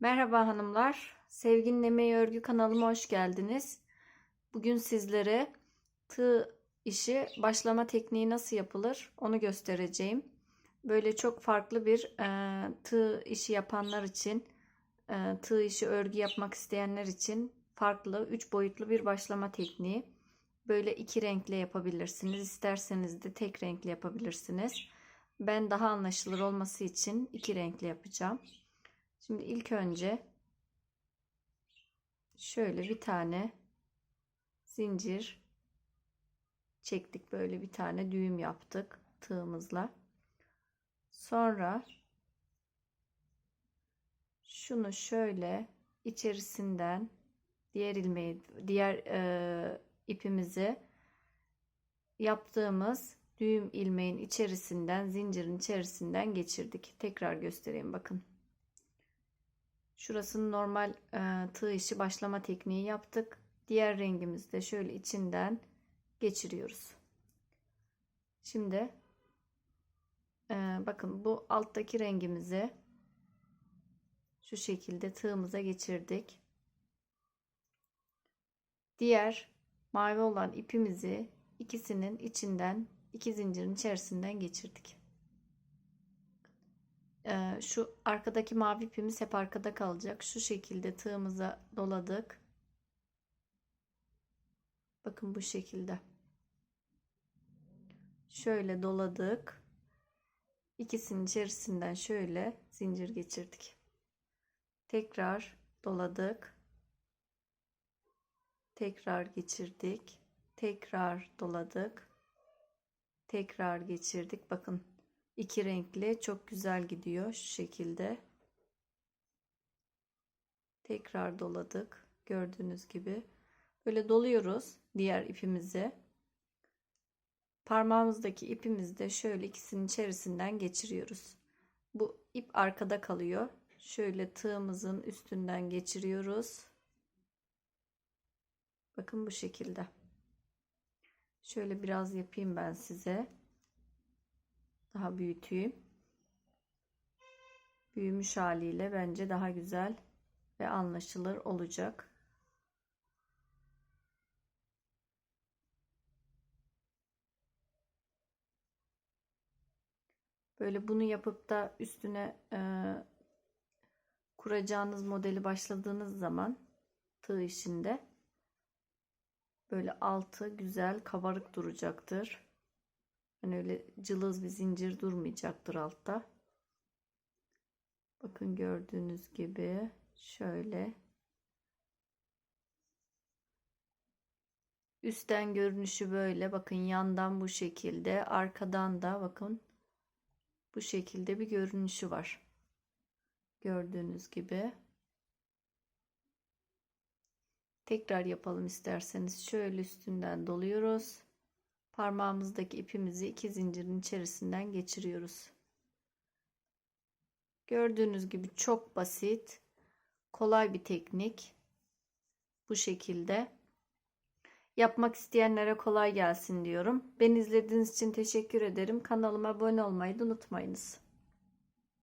Merhaba hanımlar. Sevginin Örgü kanalıma hoş geldiniz. Bugün sizlere tığ işi başlama tekniği nasıl yapılır onu göstereceğim. Böyle çok farklı bir e, tığ işi yapanlar için, e, tığ işi örgü yapmak isteyenler için farklı, üç boyutlu bir başlama tekniği. Böyle iki renkle yapabilirsiniz. İsterseniz de tek renkle yapabilirsiniz. Ben daha anlaşılır olması için iki renkle yapacağım. Şimdi ilk önce şöyle bir tane zincir çektik. Böyle bir tane düğüm yaptık tığımızla. Sonra şunu şöyle içerisinden diğer ilmeği diğer e, ipimizi yaptığımız düğüm ilmeğin içerisinden zincirin içerisinden geçirdik. Tekrar göstereyim bakın. Şurasını normal e, tığ işi başlama tekniği yaptık. Diğer rengimizi de şöyle içinden geçiriyoruz. Şimdi e, bakın bu alttaki rengimizi şu şekilde tığımıza geçirdik. Diğer mavi olan ipimizi ikisinin içinden iki zincirin içerisinden geçirdik. Ee, şu arkadaki mavi ipimiz hep arkada kalacak. Şu şekilde tığımıza doladık. Bakın bu şekilde. Şöyle doladık. İkisinin içerisinden şöyle zincir geçirdik. Tekrar doladık. Tekrar geçirdik. Tekrar doladık. Tekrar geçirdik. Bakın iki renkli çok güzel gidiyor şu şekilde. Tekrar doladık. Gördüğünüz gibi. Böyle doluyoruz diğer ipimizi. Parmağımızdaki ipimizi de şöyle ikisinin içerisinden geçiriyoruz. Bu ip arkada kalıyor. Şöyle tığımızın üstünden geçiriyoruz. Bakın bu şekilde. Şöyle biraz yapayım ben size daha büyüteyim. Büyümüş haliyle bence daha güzel ve anlaşılır olacak. Böyle bunu yapıp da üstüne e, kuracağınız modeli başladığınız zaman tığ işinde böyle altı güzel kabarık duracaktır. Hani öyle cılız bir zincir durmayacaktır altta. Bakın gördüğünüz gibi şöyle üstten görünüşü böyle bakın yandan bu şekilde arkadan da bakın bu şekilde bir görünüşü var. Gördüğünüz gibi. Tekrar yapalım isterseniz. Şöyle üstünden doluyoruz. Parmağımızdaki ipimizi iki zincirin içerisinden geçiriyoruz. Gördüğünüz gibi çok basit, kolay bir teknik. Bu şekilde. Yapmak isteyenlere kolay gelsin diyorum. Beni izlediğiniz için teşekkür ederim. Kanalıma abone olmayı da unutmayınız.